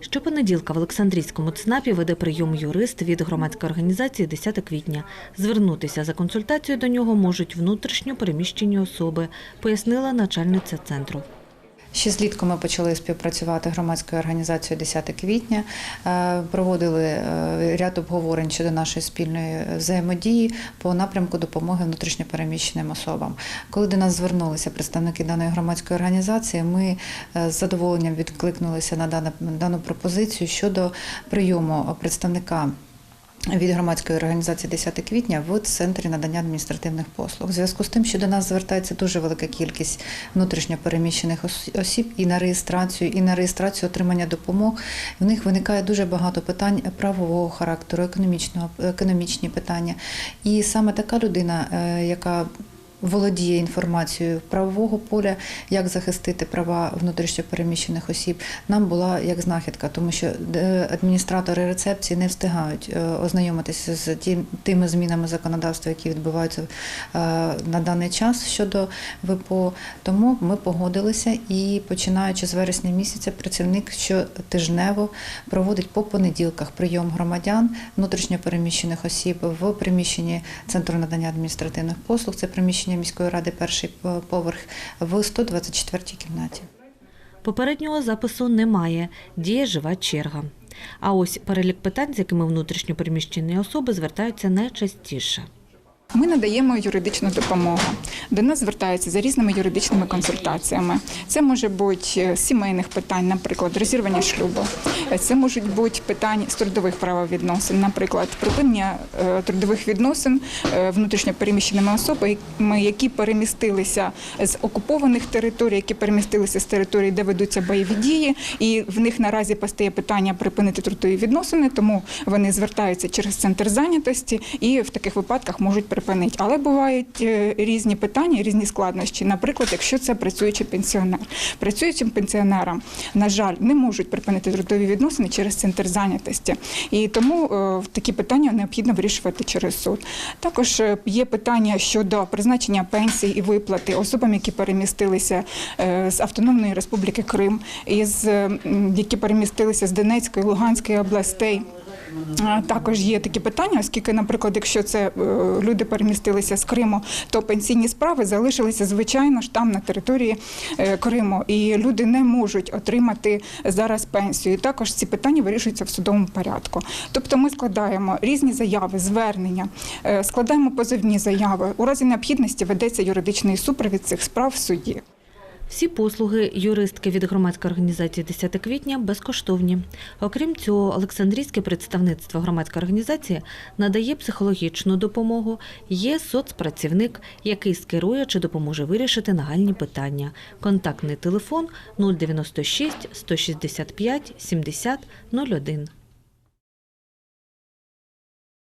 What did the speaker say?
Щопонеділка в Олександрійському ЦНАПі веде прийом юрист від громадської організації 10 квітня. Звернутися за консультацією до нього можуть внутрішньо переміщені особи, пояснила начальниця центру. Ще злітку ми почали співпрацювати громадською організацією 10 квітня, е, проводили е, ряд обговорень щодо нашої спільної взаємодії по напрямку допомоги внутрішньопереміщеним особам. Коли до нас звернулися представники даної громадської організації, ми е, з задоволенням відкликнулися на дану, пропозицію щодо прийому представника. Від громадської організації 10 квітня в центрі надання адміністративних послуг. У зв'язку з тим, що до нас звертається дуже велика кількість внутрішньо переміщених осіб і на реєстрацію, і на реєстрацію отримання допомог, в них виникає дуже багато питань правового характеру, економічного, економічні питання. І саме така людина, е, яка володіє інформацією правового поля, як захистити права внутрішньопереміщених осіб, нам була як знахідка, тому що е, адміністратори рецепції не встигають е, ознайомитися з тими змінами законодавства, які відбуваються е, на даний час щодо ВПО. Тому ми погодилися і починаючи з вересня місяця, працівник щотижнево проводить по понеділках прийом громадян внутрішньопереміщених осіб в приміщенні центру надання адміністративних послуг. Це приміщення міської ради, перший поверх в 124 кімнаті. Попереднього запису немає, діє жива черга. А ось перелік питань, з якими внутрішньо переміщені особи звертаються найчастіше. Ми надаємо юридичну допомогу. До нас звертаються за різними юридичними консультаціями. Це може бути е, сімейних питань, наприклад, розірвання шлюбу. Це можуть бути питання з трудових правовідносин, наприклад, припинення е, трудових відносин е, внутрішньо переміщеними особами, які перемістилися з окупованих територій, які перемістилися з територій, де ведуться бойові дії, і в них наразі постає питання припинити трудові відносини, тому вони звертаються через центр зайнятості і в таких випадках можуть припинити. Але бувають е, різні питання, різні складнощі. Наприклад, якщо це працюючий пенсіонер, працюючим пенсіонерам, на жаль, не можуть припинити трудові відносини через центр зайнятості, і тому е, такі питання необхідно вирішувати через суд. Також е, є питання щодо призначення пенсій і виплати особам, які перемістилися з Автономної Республіки Крим, із які перемістилися з Донецької, Луганської областей. Також є такі питання, оскільки, наприклад, якщо це е, люди перемістилися з Криму, то пенсійні справи залишилися звичайно ж там на території е, Криму, і люди не можуть отримати зараз пенсію. І Також ці питання вирішуються в судовому порядку. Тобто, ми складаємо різні заяви, звернення, е, складаємо позовні заяви. У разі необхідності ведеться юридичний супровід цих справ в суді. Всі послуги юристки від громадської організації 10 квітня безкоштовні. Окрім цього, Олександрійське представництво громадської організації надає психологічну допомогу. Є соцпрацівник, який скерує чи допоможе вирішити нагальні питання. Контактний телефон 096 165 70 01.